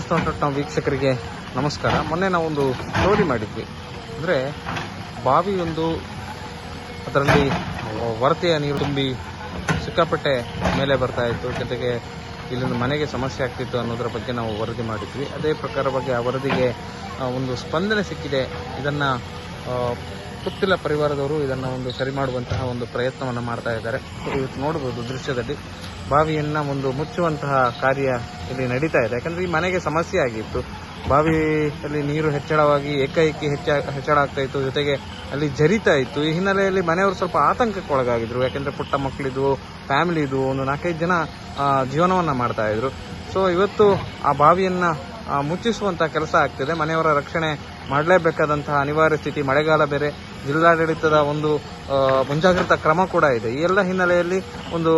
News ವೀಕ್ಷಕರಿಗೆ ನಮಸ್ಕಾರ. ಮೊನ್ನೆ ನಾವೊಂದು ಸ್ಟೋರಿ ಮಾಡಿದ್ವಿ. ಅಂದರೆ ಬಾವಿ ಒಂದು ಅದರಲ್ಲಿ ವರತೆಯ ನೀರು ತುಂಬಿ ಸಿಕ್ಕಾಪಟ್ಟೆ ಮೇಲೆ ಬರ್ತಾ ಇತ್ತು. ಜೊತೆಗೆ ಇಲ್ಲಿಂದ ಮನೆಗೆ ಸಮಸ್ಯೆ ಆಗ್ತಿತ್ತು ಅನ್ನೋದರ ಬಗ್ಗೆ ನಾವು ವರದಿ ಮಾಡಿದ್ವಿ. ಅದೇ ಪ್ರಕಾರವಾಗಿ ಆ ವರದಿಗೆ ಒಂದು ಸ್ಪಂದನೆ ಸಿಕ್ಕಿದೆ. ಇದನ್ನು ಪುತ್ತಿಲ ಪರಿವಾರದವರು ಇದನ್ನು ಒಂದು ಸರಿ ಮಾಡುವಂತಹ ಒಂದು ಪ್ರಯತ್ನವನ್ನು ಮಾಡ್ತಾ ಇದ್ದಾರೆ. ಇವತ್ತು ನೋಡಬಹುದು ದೃಶ್ಯದಲ್ಲಿ ಬಾವಿಯನ್ನು ಒಂದು ಮುಚ್ಚುವಂತಹ ಕಾರ್ಯ ಇಲ್ಲಿ ನಡೀತಾ ಇದೆ. ಯಾಕಂದ್ರೆ ಈ ಮನೆಗೆ ಸಮಸ್ಯೆ ಆಗಿತ್ತು. ಬಾವಿಯಲ್ಲಿ ನೀರು ಹೆಚ್ಚಳವಾಗಿ ಏಕಾಏಕಿ ಹೆಚ್ಚ ಹೆಚ್ಚಳ ಆಗ್ತಾ ಇತ್ತು. ಜೊತೆಗೆ ಅಲ್ಲಿ ಜರಿತಾ ಇತ್ತು. ಈ ಹಿನ್ನೆಲೆಯಲ್ಲಿ ಮನೆಯವರು ಸ್ವಲ್ಪ ಆತಂಕಕ್ಕೆ ಒಳಗಾಗಿದ್ರು. ಯಾಕಂದ್ರೆ ಪುಟ್ಟ ಫ್ಯಾಮಿಲಿ ಇದು ಒಂದು ನಾಲ್ಕೈದು ಜನ ಜೀವನವನ್ನು ಮಾಡ್ತಾ ಇದ್ರು. ಸೊ ಇವತ್ತು ಆ ಬಾವಿಯನ್ನ ಮುಚ್ಚಿಸುವಂತಹ ಕೆಲಸ ಆಗ್ತಿದೆ. ಮನೆಯವರ ರಕ್ಷಣೆ ಮಾಡಲೇಬೇಕಾದಂತಹ ಅನಿವಾರ್ಯ ಸ್ಥಿತಿ. ಮಳೆಗಾಲ ಬೇರೆ. ಜಿಲ್ಲಾಡಳಿತದ ಒಂದು ಮುಂಜಾಗ್ರತಾ ಕ್ರಮ ಕೂಡ ಇದೆ. ಈ ಎಲ್ಲ ಹಿನ್ನೆಲೆಯಲ್ಲಿ ಒಂದು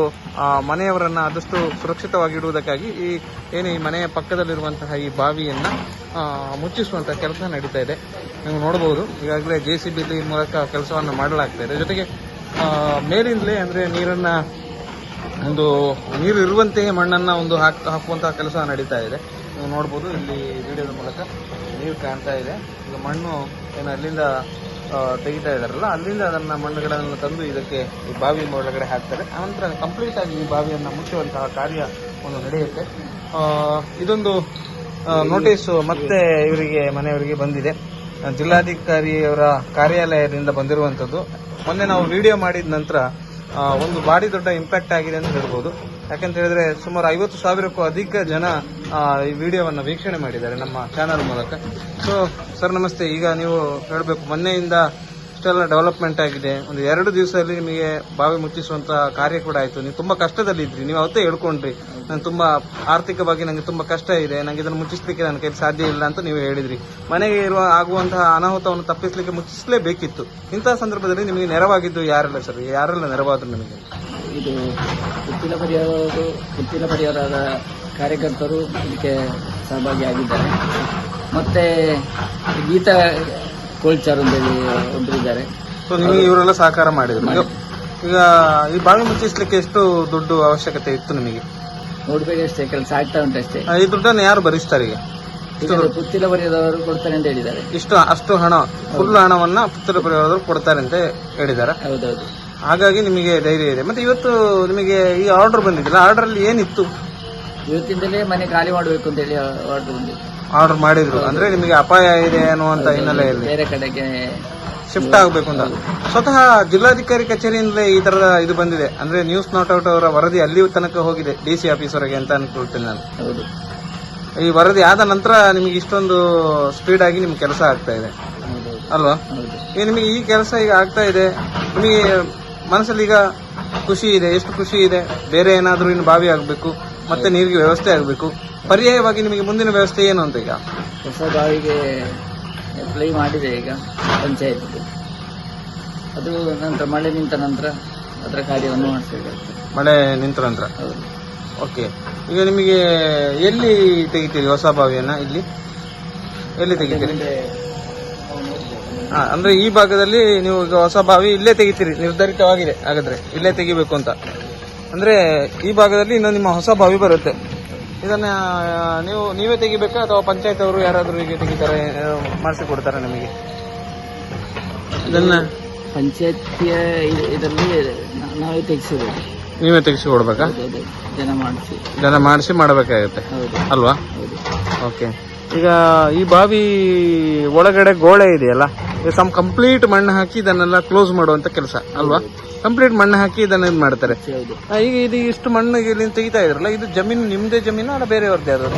ಮನೆಯವರನ್ನ ಆದಷ್ಟು ಸುರಕ್ಷಿತವಾಗಿ ಇಡುವುದಕ್ಕಾಗಿ ಈ, ಏನು ಈ ಮನೆಯ ಪಕ್ಕದಲ್ಲಿರುವಂತಹ ಈ ಬಾವಿಯನ್ನ ಮುಚ್ಚಿಸುವಂಥ ಕೆಲಸ ನಡೀತಾ ಇದೆ. ನೀವು ನೋಡಬಹುದು, ಈಗಾಗಲೇ ಜೆ ಸಿ ಬಿ ಮೂಲಕ ಕೆಲಸವನ್ನು ಮಾಡಲಾಗ್ತಾ ಇದೆ. ಜೊತೆಗೆ ಮೇಲಿಂದಲೇ ಅಂದ್ರೆ ನೀರನ್ನ, ಒಂದು ನೀರು ಇರುವಂತೆಯೇ ಮಣ್ಣನ್ನ ಒಂದು ಹಾಕ್, ಹಾಕುವಂತಹ ಕೆಲಸ ನಡೀತಾ ಇದೆ. ನೀವು ನೋಡ್ಬೋದು ಇಲ್ಲಿ ವಿಡಿಯೋದ ಮೂಲಕ ನೀರು ಕಾಣ್ತಾ ಇದೆ. ಈಗ ಮಣ್ಣು, ಏನು ಅಲ್ಲಿಂದ ತೆಗಿತಾ ಇದಾರಲ್ಲ ಅಲ್ಲಿಂದ ಅದನ್ನ ಮಣ್ಣುಗಳನ್ನು ತಂದು ಇದಕ್ಕೆ ಈ ಬಾವಿ ಒಳಗಡೆ ಹಾಕ್ತಾರೆ. ಆನಂತರ ಕಂಪ್ಲೀಟ್ ಆಗಿ ಈ ಬಾವಿಯನ್ನ ಮುಚ್ಚುವಂತಹ ಕಾರ್ಯ ಒಂದು ನಡೆಯುತ್ತೆ. ಇದೊಂದು ನೋಟಿಸ್ ಮತ್ತೆ ಇವರಿಗೆ, ಮನೆಯವರಿಗೆ ಬಂದಿದೆ. ಜಿಲ್ಲಾಧಿಕಾರಿಯವರ ಕಾರ್ಯಾಲಯದಿಂದ ಬಂದಿರುವಂತದ್ದು ಮೊನ್ನೆ ನಾವು ವಿಡಿಯೋ ಮಾಡಿದ ನಂತರ ಒಂದು ಭಾರಿ ದೊಡ್ಡ ಇಂಪ್ಯಾಕ್ಟ್ ಆಗಿದೆ ಅಂತ ಹೇಳ್ಬೋದು. ಯಾಕಂತ ಹೇಳಿದ್ರೆ ಸುಮಾರು ಐವತ್ತು ಸಾವಿರಕ್ಕೂ ಅಧಿಕ ಜನ ಈ ವಿಡಿಯೋವನ್ನ ವೀಕ್ಷಣೆ ಮಾಡಿದ್ದಾರೆ ನಮ್ಮ ಚಾನಲ್ ಮೂಲಕ. ಸೊ ಸರ್ ನಮಸ್ತೆ. ಈಗ ನೀವು ಹೇಳಬೇಕು, ಮೊನ್ನೆಯಿಂದ ಇಷ್ಟೆಲ್ಲ ಡೆವಲಪ್ಮೆಂಟ್ ಆಗಿದೆ. ಒಂದು ಎರಡು ದಿವಸದಲ್ಲಿ ನಿಮಗೆ ಬಾವಿ ಮುಚ್ಚಿಸುವಂತಹ ಕಾರ್ಯ ಕೂಡ ಆಯಿತು. ನೀವು ತುಂಬಾ ಕಷ್ಟದಲ್ಲಿ ಇದ್ರಿ. ನೀವು ಅವತ್ತೇ ಹೇಳ್ಕೊಂಡ್ರಿ ನಾನು ತುಂಬಾ ಆರ್ಥಿಕವಾಗಿ ನನಗೆ ತುಂಬಾ ಕಷ್ಟ ಇದೆ. ನನಗೆ ಇದನ್ನು ಮುಚ್ಚಿಸ್ಲಿಕ್ಕೆ ನನ್ನ ಕೈಲಿ ಸಾಧ್ಯ ಇಲ್ಲ ಅಂತ ನೀವು ಹೇಳಿದ್ರಿ. ಮನೆಗೆ ಇರುವ, ಆಗುವಂತಹ ಅನಾಹುತವನ್ನು ತಪ್ಪಿಸಲಿಕ್ಕೆ ಮುಚ್ಚಿಸಲೇಬೇಕಿತ್ತು. ಇಂತಹ ಸಂದರ್ಭದಲ್ಲಿ ನಿಮಗೆ ನೆರವಾಗಿದ್ದು ಯಾರೆಲ್ಲ ಸರ್ ಯಾರೆಲ್ಲ ನೆರವಾದ್ರು ನಿಮಗೆ? ಇದು ಪುತ್ತಿಲ ಪರಿಹಾರವರು ಪುತ್ತಿಲ ಪರಿಹಾರದ ಕಾರ್ಯಕರ್ತರು ಇದಕ್ಕೆ ಸಹಭಾಗಿಯಾಗಿದ್ದಾರೆ. ಮತ್ತೆ ಗೀತಾ ಕೋಲ್ಚಾರ್ ಅಂತೇಳಿ ಇದ್ದಾರೆ. ಸೊ ನಿಮಗೆ ಇವರೆಲ್ಲ ಸಹಕಾರ ಮಾಡಿದ್ರು. ಈಗ- ಈ ಬಾವಿ ಮುಚ್ಚಿಸ್ಲಿಕ್ಕೆ ಎಷ್ಟು ದುಡ್ಡು ಅವಶ್ಯಕತೆ ಇತ್ತು ನಿಮಗೆ? ನೋಡ್ಬೇಕಷ್ಟೇ ಕೆಲಸ ಆಗ್ತಾ ಉಂಟಷ್ಟೇ ಈ ದುಡ್ಡನ್ನು ಯಾರು ಭರಿಸ್ತಾರೆ ಈಗ? ಪುತ್ತಿಲ ಪರಿಹಾರದವರು ಕೊಡ್ತಾರೆ ಅಂತ ಹೇಳಿದ್ದಾರೆ. ಇಷ್ಟು ಅಷ್ಟು ಹಣ ಫುಲ್ ಹಣವನ್ನ ಪುತ್ತಿಲ ಪರಿವಾರದವರು ಕೊಡ್ತಾರೆ ಅಂತ ಹೇಳಿದ್ದಾರೆ. ಹೌದೌದು. ಹಾಗಾಗಿ ನಿಮಗೆ ಧೈರ್ಯ ಇದೆ. ಮತ್ತೆ ಇವತ್ತು ನಿಮಗೆ ಈ ಆರ್ಡರ್ ಬಂದಿದ್ದಿಲ್ಲ ಆರ್ಡರ್ ಅಲ್ಲಿ ಏನಿತ್ತು? ಇವತ್ತಿಂದಲೇ ಮನೆ ಖಾಲಿ ಮಾಡಬೇಕು ಅಂತ ಹೇಳಿ ಆರ್ಡರ್ ಬಂದಿದೆ. ಆರ್ಡರ್ ಮಾಡಿದ್ರು. ಅಂದ್ರೆ ನಿಮಗೆ ಅಪಾಯ ಇದೆ ಅನ್ನುವಂತ ಹಿನ್ನೆಲೆಯಲ್ಲಿ? ಬೇರೆ ಕಡೆಗೆ ಶಿಫ್ಟ್ ಆಗಬೇಕು ಅಂತ. ಸ್ವತಃ ಜಿಲ್ಲಾಧಿಕಾರಿ ಕಚೇರಿಯಿಂದಲೇ ಈ ತರದ ಇದು ಬಂದಿದೆ. ಅಂದ್ರೆ ನ್ಯೂಸ್ ನಾಟ್ ಔಟ್ ಅವರ ವರದಿ ಅಲ್ಲಿ ತನಕ ಹೋಗಿದೆ ಡಿ ಸಿ ಆಫೀಸರ್ಗೆ ಅಂತ ಅನ್ಕೊಳ್ತೇನೆ ನಾನು. ಹೌದು. ಈ ವರದಿ ಆದ ನಂತರ ನಿಮಗೆ ಇಷ್ಟೊಂದು ಸ್ಪೀಡ್ ಆಗಿ ನಿಮ್ಗೆ ಕೆಲಸ ಆಗ್ತಾ ಇದೆ. ಅಲ್ವಾ? ನಿಮಗೆ ಈ ಕೆಲಸ ಈಗ ಆಗ್ತಾ ಇದೆ. ನಿಮಗೆ ಮನಸ್ಸಲ್ಲಿ ಈಗ ಖುಷಿ ಇದೆ ಎಷ್ಟು ಖುಷಿ ಇದೆ ಬೇರೆ ಏನಾದರೂ ಇನ್ನು ಬಾವಿ ಆಗಬೇಕು ಮತ್ತೆ ನೀರಿಗೆ ವ್ಯವಸ್ಥೆ ಆಗಬೇಕು. ಪರ್ಯಾಯವಾಗಿ ನಿಮಗೆ ಮುಂದಿನ ವ್ಯವಸ್ಥೆ ಏನು ಅಂತ ಈಗ? ಹೊಸ ಬಾವಿಗೆ ಅಪ್ಲೈ ಮಾಡಿದೆ ಈಗ ಪಂಚಾಯತ್ ಅದು ನಂತರ ಮಳೆ ನಿಂತ ನಂತರ ಅದರ ಕಾರ್ಯವನ್ನು ಮಾಡಿಸಬೇಕಾಗ್ತದೆ. ಮಳೆ ನಿಂತ ನಂತರ? ಹೌದು. ಓಕೆ ಈಗ ನಿಮಗೆ ಎಲ್ಲಿ ತೆಗಿತೀರಿ ಹೊಸ ಬಾವಿಯನ್ನು ಇಲ್ಲಿ? ಎಲ್ಲಿ ತೆಗಿತೀರಿ? ಅಂದ್ರೆ ಈ ಭಾಗದಲ್ಲಿ ನೀವು ಈಗ ಹೊಸ ಬಾವಿ ಇಲ್ಲೇ ತೆಗಿತೀರಿ ನಿರ್ಧರಿತವಾಗಿದೆ ಹಾಗಾದ್ರೆ ಇಲ್ಲೇ ತೆಗಿಬೇಕು ಅಂತ. ಅಂದ್ರೆ ಈ ಭಾಗದಲ್ಲಿ ಇನ್ನು ನಿಮ್ಮ ಹೊಸ ಬಾವಿ ಬರುತ್ತೆ. ಇದನ್ನ ನೀವು ನೀವೇ ತೆಗಿಬೇಕಾ ಅಥವಾ ಪಂಚಾಯತ್ ಅವರು ಯಾರಾದ್ರೂ ಹೀಗೆ ತೆಗಿತಾರೆ ಮಾಡಿಸಿ ಕೊಡ್ತಾರೆ ನಿಮಗೆ? ಇದನ್ನ ಪಂಚಾಯತಿಯ ಇದ್- ಇದರಲ್ಲಿ ನಾವೇ ತೆಗೆಸಿರೋದು. ನೀವೇ ತೆಗಿಸಿ ಕೊಡ್ಬೇಕಾ ಜನ ಮಾಡಿಸಿ. ಜನ ಮಾಡಿಸಿ ಮಾಡಬೇಕಾಗುತ್ತೆ. ಹೌದು. ಅಲ್ವಾ? ಓಕೆ. ಈಗ ಈ ಬಾವಿ ಒಳಗಡೆ ಗೋಳೆ ಇದೆಯಲ್ಲ ಇದು ಸಮ್ ಕಂಪ್ಲೀಟ್ ಮಣ್ಣು ಹಾಕಿ ಇದನ್ನೆಲ್ಲ ಕ್ಲೋಸ್ ಮಾಡುವಂತ ಕೆಲಸ, ಅಲ್ವಾ? ಕಂಪ್ಲೀಟ್ ಮಣ್ಣು ಹಾಕಿ ಇದನ್ನ ಇದು ಮಾಡ್ತಾರೆ. ಈಗ ಇದು ಇಷ್ಟು ಮಣ್ಣು ಇಲ್ಲಿ ತೆಗಿತಾ ಇದ್ರಲ್ಲ, ಇದು ಜಮೀನು, ನಿಮ್ದೇ ಜಮೀನು ಅಲ್ಲ ಬೇರೆಯವ್ರದ್ದೇ ಅದು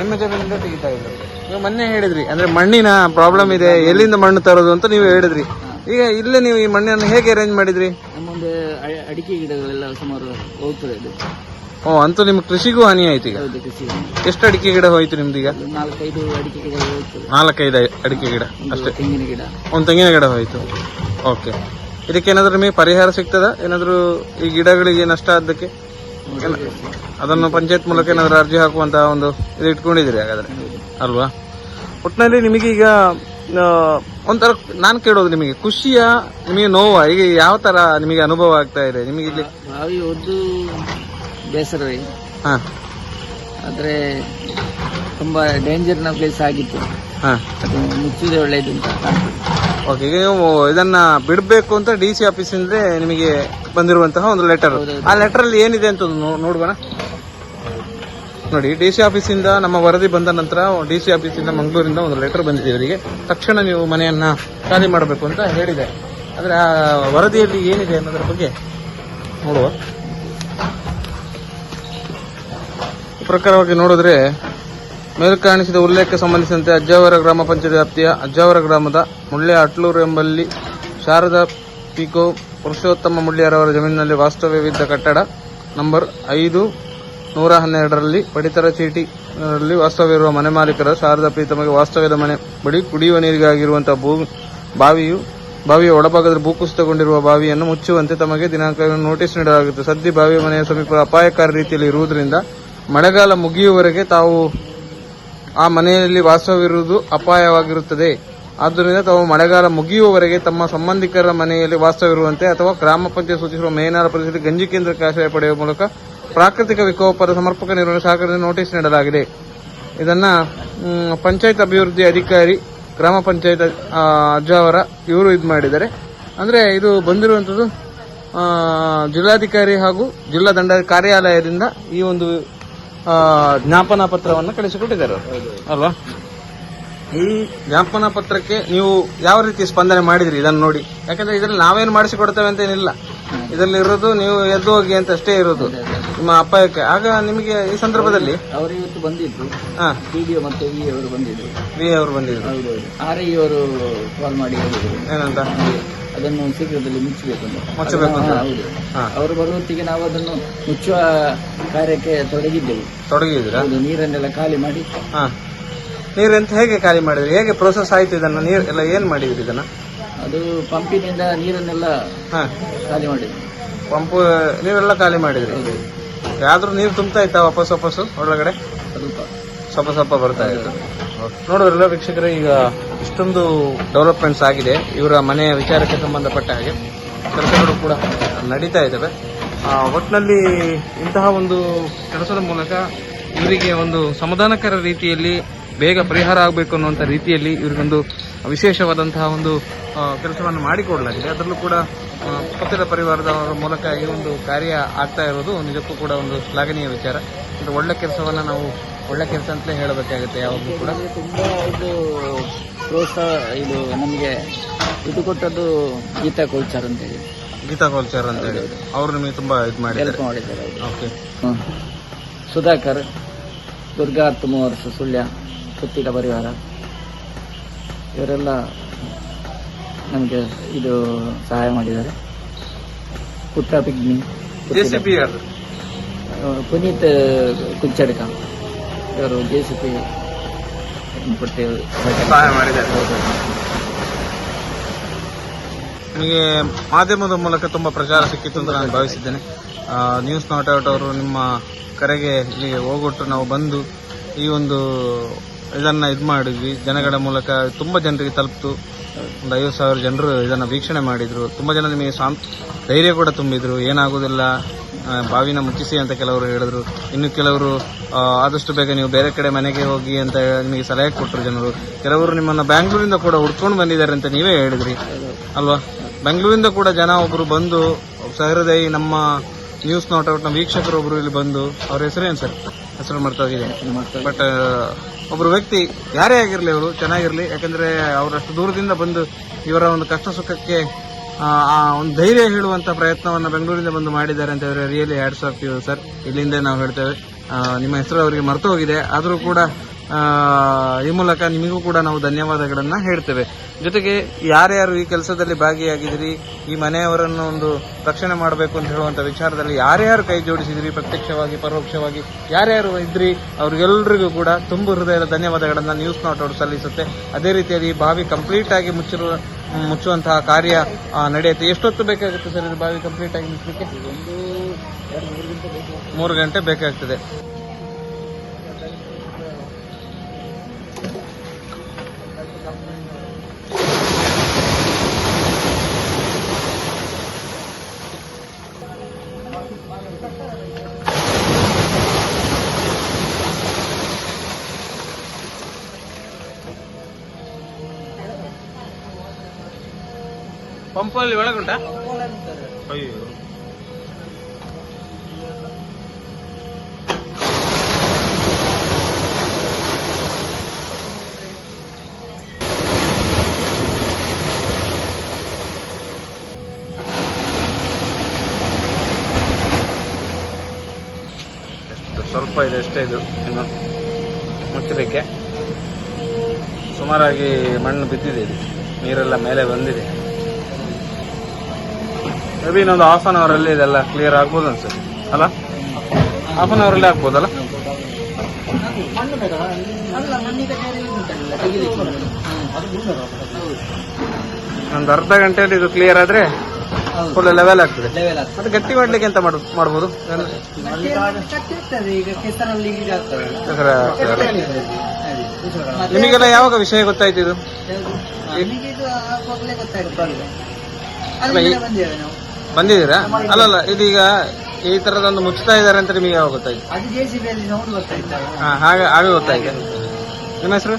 ನಿಮ್ಮ ಜಮೀನಿಂದ ತೆಗಿತಾ ಇದ್ರು. ನೀವು ಮೊನ್ನೆ ಹೇಳಿದ್ರಿ, ಅಂದ್ರೆ ಮಣ್ಣಿನ ಪ್ರಾಬ್ಲಮ್ ಇದೆ, ಎಲ್ಲಿಂದ ಮಣ್ಣು ತರೋದು ಅಂತ ನೀವು ಹೇಳಿದ್ರಿ. ಈಗ ಇಲ್ಲೇ ನೀವು ಈ ಮಣ್ಣನ್ನು ಹೇಗೆ ಅರೇಂಜ್ ಮಾಡಿದ್ರಿ? ನಮ್ಮೊಂದು ಅಡಿಕೆ ಗಿಡಗಳೆಲ್ಲ ಸುಮಾರು ಹೋಗ್ತದೆ ಓ ಅಂತೂ ನಿಮ್ ಕೃಷಿಗೂ ಹಾನಿ ಆಯ್ತು ಈಗ? ಹೌದು ಕೃಷಿ ಎಷ್ಟು ಅಡಿಕೆ ಗಿಡ ಹೋಯ್ತು ನಿಮ್ದೀಗ ಒಂದು ನಾಲ್ಕೈದು ಅಡಿಕೆ ನಾಲ್ಕೈದು ಅಡಿಕೆ ಗಿಡ ಅಷ್ಟೇ. ತೆಂಗಿನ ಗಿಡ. ಒಂದು ತೆಂಗಿನ ಗಿಡ ಹೋಯ್ತು. ಓಕೆ. ಇದಕ್ಕೆ ಏನಾದ್ರೂ ನಿಮಗೆ ಪರಿಹಾರ ಸಿಗ್ತದ? ಏನಾದ್ರೂ ಈ ಗಿಡಗಳಿಗೆ ನಷ್ಟ ಆದಕ್ಕೆ ಅದನ್ನು ಪಂಚಾಯತ್ ಮೂಲಕ ಏನಾದ್ರೂ ಅರ್ಜಿ ಹಾಕುವಂತ ಒಂದು ಇದು ಇಟ್ಕೊಂಡಿದ್ದೀರಿ ಹಾಗಾದ್ರೆ? ಅಲ್ವಾ? ಒಟ್ಟಿನಲ್ಲಿ ನಿಮಗೆ ಈಗ ಆ, ಒಂಥರ ನಾನು ಕೇಳೋದು ನಿಮಗೆ ಖುಷಿಯ ನಿಮಗೆ ನೋವಾ ಈಗ ಯಾವ ತರ ನಿಮಗೆ ಅನುಭವ ಆಗ್ತಾ ಇದೆ? ನಿಮಗೆ ಇಲ್ಲಿ ಬಾವಿ ಬೇಸರವೇ? ಹಾ. ಆದ್ರೆ ತುಂಬಾ ಡೇಂಜರ್ನ ಪ್ಲೇಸ್ ಆಗಿತ್ತು. ಹಾ. ಅದು ಮುಚ್ಚುವುದೇ ಒಳ್ಳೇದು ಅಂತ ಓಕೆ ಈಗ ನೀವು ಇದನ್ನ ಬಿಡಬೇಕು ಅಂತ ಡಿ ಸಿ ಆಫೀಸಿಂದ ನಿಮಗೆ ಬಂದಿರುವಂತಹ ಒಂದು ಲೆಟರ್ ಹೌದೌದು. ಆ ಲೆಟರ್ ಅಲ್ಲಿ ಏನಿದೆ ಅಂತ ಒಂದು ನೋ- ನೋಡಿ ಡಿ ಸಿ ಆಫೀಸಿಂದ ನಮ್ಮ ವರದಿ ಬಂದ ನಂತರ ಡಿ ಸಿ ಆಫೀಸಿಂದ ಮಂಗಳೂರಿಂದ ಒಂದು ಲೆಟರ್ ಬಂದಿದೆ. ಇವರಿಗೆ ತಕ್ಷಣ ನೀವು ಮನೆಯನ್ನ ಖಾಲಿ ಮಾಡಬೇಕು ಅಂತ ಹೇಳಿದೆ ಆದ್ರೆ ಆ ವರದಿಯಲ್ಲಿ ಏನಿದೆ ಅನ್ನೋದ್ರ ಬಗ್ಗೆ ನೋಡುವ. ಪ್ರಕಾರವಾಗಿ ನೋಡಿದ್ರೆ ಮೇಲೆ ಕಾಣಿಸಿದ ಉಲ್ಲೇಖಕ್ಕೆ ಸಂಬಂಧಿಸಿದಂತೆ ಅಜ್ಜಾವರ ಗ್ರಾಮ ಪಂಚಾಯತ್ ವ್ಯಾಪ್ತಿಯ ಅಜ್ಜಾವರ ಗ್ರಾಮದ ಮುಳ್ಳೆ ಅಟ್ಲೂರು ಎಂಬಲ್ಲಿ ಶಾರದಾ ಪಿಕೋ ಪುರುಷೋತ್ತಮ ಮುಳ್ಳಿಯರವರ ಜಮೀನಿನಲ್ಲಿ ವಾಸ್ತವ್ಯವಿದ್ದ ಕಟ್ಟಡ ನಂಬರ್ ಐದು ನೂರ ಹನ್ನೆರಡರಲ್ಲಿ ಪಡಿತರ ಚೀಟಿನಲ್ಲಿ ವಾಸ್ತವ್ಯವಿರುವ ಮನೆ ಮಾಲೀಕರ ಶಾರದಾ ಪ್ರೀತಮಗೆ ವಾಸ್ತವ್ಯದ ಮನೆ ಬಳಿ ಕುಡಿಯುವ ನೀರಿಗಾಗಿರುವಂತಹ ಭೂ ಬಾವಿಯು, ಬಾವಿಯ ಒಳಭಾಗದಲ್ಲಿ ಭೂಕುಸಿತಗೊಂಡಿರುವ ಬಾವಿಯನ್ನು ಮುಚ್ಚುವಂತೆ ತಮಗೆ ದಿನಾಂಕ ನೋಟಿಸ್ ನೀಡಲಾಗುತ್ತೆ. ಸದ್ಯ ಬಾವಿಯ ಮನೆಯ ಸಮೀಪ ಅಪಾಯಕಾರಿ ರೀತಿಯಲ್ಲಿ ಇರುವುದರಿಂದ ಮಳೆಗಾಲ ಮುಗಿಯುವವರೆಗೆ ತಾವು ಆ ಮನೆಯಲ್ಲಿ ವಾಸವಿರುವುದು ಅಪಾಯವಾಗಿರುತ್ತದೆ. ಆದ್ದರಿಂದ ತಾವು ಮಳೆಗಾಲ ಮುಗಿಯುವವರೆಗೆ ತಮ್ಮ ಸಂಬಂಧಿಕರ ಮನೆಯಲ್ಲಿ ವಾಸವಿರುವಂತೆ ಅಥವಾ ಗ್ರಾಮ ಪಂಚಾಯತ್ ಸೂಚಿಸಿರುವ ಮೇನಾರ ಪ್ರದೇಶದಲ್ಲಿ ಗಂಜಿ ಕೇಂದ್ರಕ್ಕೆ ಆಶ್ರಯ ಪಡೆಯುವ ಮೂಲಕ ಪ್ರಾಕೃತಿಕ ವಿಕೋಪದ ಸಮರ್ಪಕ ನಿರ್ವಹಣೆ ಸಹಕಾರದ ನೋಟಿಸ್ ನೀಡಲಾಗಿದೆ. ಇದನ್ನ ಪಂಚಾಯತ್ ಅಭಿವೃದ್ಧಿ ಅಧಿಕಾರಿ, ಗ್ರಾಮ ಪಂಚಾಯತ್ ಅಜ್ಜಾವರ ಇವರು ಇದು ಮಾಡಿದ್ದಾರೆ. ಅಂದರೆ ಇದು ಬಂದಿರುವಂಥದ್ದು ಜಿಲ್ಲಾಧಿಕಾರಿ ಹಾಗೂ ಜಿಲ್ಲಾ ದಂಡ ಕಾರ್ಯಾಲಯದಿಂದ ಈ ಒಂದು ಜ್ಞಾಪನಾ ಪತ್ರವನ್ನು ಕಳಿಸಿಕೊಟ್ಟಿದ್ದಾರೆ. ಅಲ್ವಾ? ಈ ಜ್ಞಾಪನಾ ಪತ್ರಕ್ಕೆ ನೀವು ಯಾವ ರೀತಿ ಸ್ಪಂದನೆ ಮಾಡಿದ್ರಿ ಇದನ್ನು ನೋಡಿ. ಯಾಕಂದ್ರೆ ಇದ್ರಲ್ಲಿ ನಾವೇನು ಮಾಡಿಸಿಕೊಡ್ತೇವೆ ಅಂತ ಏನಿಲ್ಲ. ಇದರಲ್ಲಿ ಇರೋದು ನೀವು ಎದ್ದು ಹೋಗಿ ಅಂತ ಅಷ್ಟೇ ಇರೋದು ನಿಮ್ಮ ಅಪಾಯಕ್ಕೆ. ಆಗ ನಿಮಗೆ ಈ ಸಂದರ್ಭದಲ್ಲಿ ಅವರು ಇವತ್ತು ಬಂದಿದ್ರು. ಹಾ. ಪಿಡಿಒ ಮತ್ತೆ ವಿ ಅವರು ಬಂದಿದ್ರು. ವಿ ಅವರು ಬಂದಿದ್ರು. ಆರ್ ಐ ಅವರು ಕಾಲ್ ಮಾಡಿ ಹೇಳಿದ್ರು. ಏನಂತ? ಅದನ್ನು ಶೀಘ್ರದಲ್ಲಿ ಮುಚ್ಚಬೇಕು ಹೌದು. ಅವರು ಬರುವತ್ತಿಗೆ ನಾವು ಅದನ್ನು ಮುಚ್ಚುವ ಕಾರ್ಯಕ್ಕೆ ತೊಡಗಿದ್ದೆವು. ತೊಡಗಿದ್ದೀರಾ? ಹೌದು ನೀರನ್ನೆಲ್ಲ ಖಾಲಿ ಮಾಡಿ. ಹಾ. ನೀರೆಂತ ಹೇಗೆ ಖಾಲಿ ಮಾಡಿದ್ರಿ? ಹೇಗೆ ಪ್ರೋಸೆಸ್ ಆಯ್ತು ಇದನ್ನ? ನೀರ್ ಎಲ್ಲ ಏನ್ ಮಾಡಿದ್ರಿ ಇದನ್ನ? ಅದು ಪಂಪಿನಿಂದ ನೀರನ್ನೆಲ್ಲ ಹಾ. ಖಾಲಿ ಮಾಡಿದ್ವಿ. ಪಂಪ್ ನೀರೆಲ್ಲ ಖಾಲಿ ಮಾಡಿದ್ರಿ? ಯಾವ್ದು ನೀರು ತುಂಬ್ತಾ ಇತ್ತ ವಾಪಸ್ ವಾಪಸ್ಸು ಒಳಗಡೆ? ಸ್ವಲ್ಪ. ಸ್ವಲ್ಪ ಸ್ವಲ್ಪ ಬರ್ತಾ ಇತ್ತು. ನೋಡಿದ್ರಲ್ಲ ವೀಕ್ಷಕರೇ ಈಗ ಇಷ್ಟೊಂದು ಡೆವಲಪ್ಮೆಂಟ್ಸ್ ಆಗಿದೆ. ಇವರ ಮನೆಯ ವಿಚಾರಕ್ಕೆ ಸಂಬಂಧಪಟ್ಟ ಹಾಗೆ ಕೆಲಸಗಳು ಕೂಡ ನಡೀತಾ ಇದ್ದಾವೆ. ಒಟ್ಟಿನಲ್ಲಿ ಇಂತಹ ಒಂದು ಕೆಲಸದ ಮೂಲಕ ಇವರಿಗೆ ಒಂದು ಸಮಾಧಾನಕರ ರೀತಿಯಲ್ಲಿ ಬೇಗ ಪರಿಹಾರ ಆಗಬೇಕು ಅನ್ನುವಂಥ ರೀತಿಯಲ್ಲಿ ಇವರಿಗೊಂದು ವಿಶೇಷವಾದಂತಹ ಒಂದು ಕೆಲಸವನ್ನು ಮಾಡಿಕೊಡಲಾಗಿದೆ. ಅದರಲ್ಲೂ ಕೂಡ ಆ, ಪರಿವಾರದ ಮೂಲಕ ಈ ಒಂದು ಕಾರ್ಯ ಆಗ್ತಾ ಇರೋದು ನಿಜಕ್ಕೂ ಕೂಡ ಒಂದು ಶ್ಲಾಘನೀಯ ವಿಚಾರ. ಒಂದು ಒಳ್ಳೆ ಕೆಲಸವನ್ನು ನಾವು ಒಳ್ಳೆ ಕೆಲಸ ಅಂತಲೇ ಹೇಳಬೇಕಾಗುತ್ತೆ ಯಾವಾಗಲೂ ಕೂಡ. ತುಂಬ ಇದು ಪ್ರೋತ್ಸಾಹ ಇದು ನಮಗೆ ಇದು ಕೊಟ್ಟದ್ದು ಗೀತಾ ಕೋಲ್ಚಾರ್ ಅಂತ ಹೇಳಿ. ಗೀತಾ ಕೋಲ್ಚಾರ್ ಅಂತ ಹೇಳಿ. ಅವರು ನಿಮಗೆ ತುಂಬಾ ಇದು ಮಾಡಿದ್ದಾರೆ. ಹೆಲ್ಪ್ ಮಾಡಿದ್ದಾರೆ ಅವರು ಓಕೆ ಹ್ಮ್. ಸುಧಾಕರ್ ದುರ್ಗಾ ಹತ್ತು ವರ್ಷ ಸುಳ್ಯ ಸುತ್ತಿದ ಪರಿವಾರ ಇವರೆಲ್ಲ ನಮಗೆ ಇದು ಸಹಾಯ ಮಾಡಿದ್ದಾರೆ. ಪುಟ್ಟ ಪಿಗ್ಮಿ ಜೆ ಸಿ ಪಿ ಆ, ಪುನೀತ್ ಕುಚ್ಚಡ್ಕ ಇವರು ಜೆ ಸಿ ಪಿ ಸಹಾಯ ಮಾಡಿದ್ದಾರೆ. ನಿಮಗೆ ಮಾಧ್ಯಮದ ಮೂಲಕ ತುಂಬಾ ಪ್ರಚಾರ ಸಿಕ್ಕಿತ್ತು ಅಂತ ನಾನು ಭಾವಿಸಿದ್ದೇನೆ. ನ್ಯೂಸ್ ನಾಟ್ ಔಟ್ ಅವರು ನಿಮ್ಮ ಕರೆಗೆ ಇಲ್ಲಿಗೆ ಹೋಗೊಟ್ಟು ನಾವು ಬಂದು ಈ ಒಂದು ಇದನ್ನ ಇದು ಮಾಡಿದ್ವಿ. ಜನಗಳ ಮೂಲಕ ತುಂಬಾ ಜನರಿಗೆ ತಲುಪ್ತು. ಒಂದು ಐವತ್ತು ಸಾವಿರ ಜನರು ಇದನ್ನ ವೀಕ್ಷಣೆ ಮಾಡಿದ್ರು. ತುಂಬಾ ಜನ ನಿಮಗೆ ಸಾಂ ಧೈರ್ಯ ಕೂಡ ತುಂಬಿದ್ರು. ಏನಾಗುದಿಲ್ಲ. ಬಾವಿನ ಮುಚ್ಚಿಸಿ ಅಂತ ಕೆಲವರು ಹೇಳಿದ್ರು. ಇನ್ನು ಕೆಲವರು ಆದಷ್ಟು ಬೇಗ ನೀವು ಬೇರೆ ಕಡೆ ಮನೆಗೆ ಹೋಗಿ ಅಂತ ನಿಮಗೆ ಸಲಹೆ ಕೊಟ್ಟರು ಜನರು. ಕೆಲವರು ನಿಮ್ಮನ್ನು ಬ್ಯಾಂಗ್ಳೂರಿಂದ ಕೂಡ ಹುಡ್ಕೊಂಡು ಬಂದಿದ್ದಾರೆ ಅಂತ ನೀವೇ ಹೇಳಿದ್ರಿ. ಅಲ್ವಾ? ಬೆಂಗಳೂರಿಂದ ಕೂಡ ಜನ ಒಬ್ಬರು ಬಂದು, ಸಹೃದಯಿ ನಮ್ಮ ನ್ಯೂಸ್ ನಾಟ್ ಔಟ್ನ ವೀಕ್ಷಕರು ಒಬ್ಬರು ಇಲ್ಲಿ ಬಂದು, ಅವ್ರ ಹೆಸರೇನು ಸರ್? ಹೆಸರು ಮರ್ತೋಗಿದೆ. ಬಟ್ ಒಬ್ಬರು ವ್ಯಕ್ತಿ ಯಾರೇ ಆಗಿರಲಿ ಅವರು, ಚೆನ್ನಾಗಿರಲಿ. ಯಾಕಂದರೆ ಅವರಷ್ಟು ದೂರದಿಂದ ಬಂದು ಇವರ ಒಂದು ಕಷ್ಟ ಸುಖಕ್ಕೆ ಆ, ಒಂದು ಧೈರ್ಯ ಹೇಳುವಂತ ಪ್ರಯತ್ನವನ್ನು ಬೆಂಗಳೂರಿಂದ ಬಂದು ಮಾಡಿದ್ದಾರೆ ಅಂತ ಹೇಳಿದ್ರೆ really hats off you sir ಇಲ್ಲಿಂದ ನಾವು ಹೇಳ್ತೇವೆ. ನಿಮ್ಮ ಹೆಸರು ಅವರಿಗೆ ಮರೆತು ಹೋಗಿದೆ. ಆದರೂ ಕೂಡ ಈ ಮೂಲಕ ನಿಮಗೂ ಕೂಡ ನಾವು ಧನ್ಯವಾದಗಳನ್ನ ಹೇಳ್ತೇವೆ. ಜೊತೆಗೆ ಯಾರ್ಯಾರು ಈ ಕೆಲಸದಲ್ಲಿ ಭಾಗಿಯಾಗಿದ್ದೀರಿ ಈ ಮನೆಯವರನ್ನು ಒಂದು ರಕ್ಷಣೆ ಮಾಡಬೇಕು ಅಂತ ಹೇಳುವಂತ ವಿಚಾರದಲ್ಲಿ ಯಾರ್ಯಾರು ಕೈ ಜೋಡಿಸಿದಿರಿ ಪ್ರತ್ಯಕ್ಷವಾಗಿ ಪರೋಕ್ಷವಾಗಿ ಯಾರ್ಯಾರು ಇದ್ರಿ ಅವ್ರಿಗೆಲ್ಲರಿಗೂ ಕೂಡ ತುಂಬು ಹೃದಯದ ಧನ್ಯವಾದಗಳನ್ನ ನ್ಯೂಸ್ ನಾಟ್ ಔಟ್ ಸಲ್ಲಿಸುತ್ತೆ. ಅದೇ ರೀತಿಯಲ್ಲಿ ಬಾವಿ ಕಂಪ್ಲೀಟ್ ಆಗಿ ಮುಚ್ಚಿರುವ ಮುಚ್ಚುವಂತಹ ಕಾರ್ಯ ನಡೆಯುತ್ತೆ. ಎಷ್ಟೊತ್ತು ಬೇಕಾಗುತ್ತೆ ಸರ್ ಇದು ಬಾವಿ ಕಂಪ್ಲೀಟ್ ಆಗಿ ಮುಚ್ಚಲಿಕ್ಕೆ ಮೂರು ಗಂಟೆ ಬೇಕಾಗ್ತದೆ. ಪಂಪಲ್ಲಿ ಒಳಗುಂಟ? ಅಯ್ಯೋ. ಸ್ವಲ್ಪ ಇದೆ ಅಷ್ಟೇ ಇದು ಇನ್ನು ಮುಚ್ಚಲಿಕ್ಕೆ. ಸುಮಾರಾಗಿ ಮಣ್ಣು ಬಿದ್ದಿದೆ ಇದು. ನೀರೆಲ್ಲ ಮೇಲೆ ಬಂದಿದೆ. ಮೇ ಬಿ ಇನ್ನೊಂದು ಹಾಫ್ ಅನ್ ಅವರಲ್ಲಿ ಇದೆಲ್ಲ ಕ್ಲಿಯರ್ ಆಗ್ಬೋದು ಅನ್ಸುತ್ತೆ. ಅಲ್ಲ? ಹಾಫ್ ಅನ್ ಅಲ್ಲಿ ಆಗ್ಬೋದಲ್ಲ? ಅಲ್ಲ. ಒಂದು ಅರ್ಧ ಗಂಟೆಯಲ್ಲಿ ಇದು ಕ್ಲಿಯರ್ ಆದ್ರೆ ಫುಲ್ ಲೆವೆಲ್ ಆಗ್ತದೆ. ಅದು ಗಟ್ಟಿ ಮಾಡ್ಲಿಕ್ಕೆ ಎಂತ ಮಾಡಬಹುದು ಮಾಡ್ಬೋದು? ನಿಮಗೆಲ್ಲ ಯಾವಾಗ ವಿಷಯ ಗೊತ್ತಾಯ್ತು ಇದು? ಬಂದಿದ್ದೀರಾ? ಅಲ್ಲಲ್ಲ ಇದೀಗ ಈ ತರದೊಂದು ಮುಚ್ಚುತ್ತಾ ಇದ್ದಾರೆ ಅಂತ ನಿಮಗೆ ಯಾವಾಗ ಗೊತ್ತಾಯ್ತು? ಅದು ಹಾಗೆ ಹಾಗೆ ಗೊತ್ತಾಯ್ತು. ನಿಮ್ಮ ಹೆಸರು?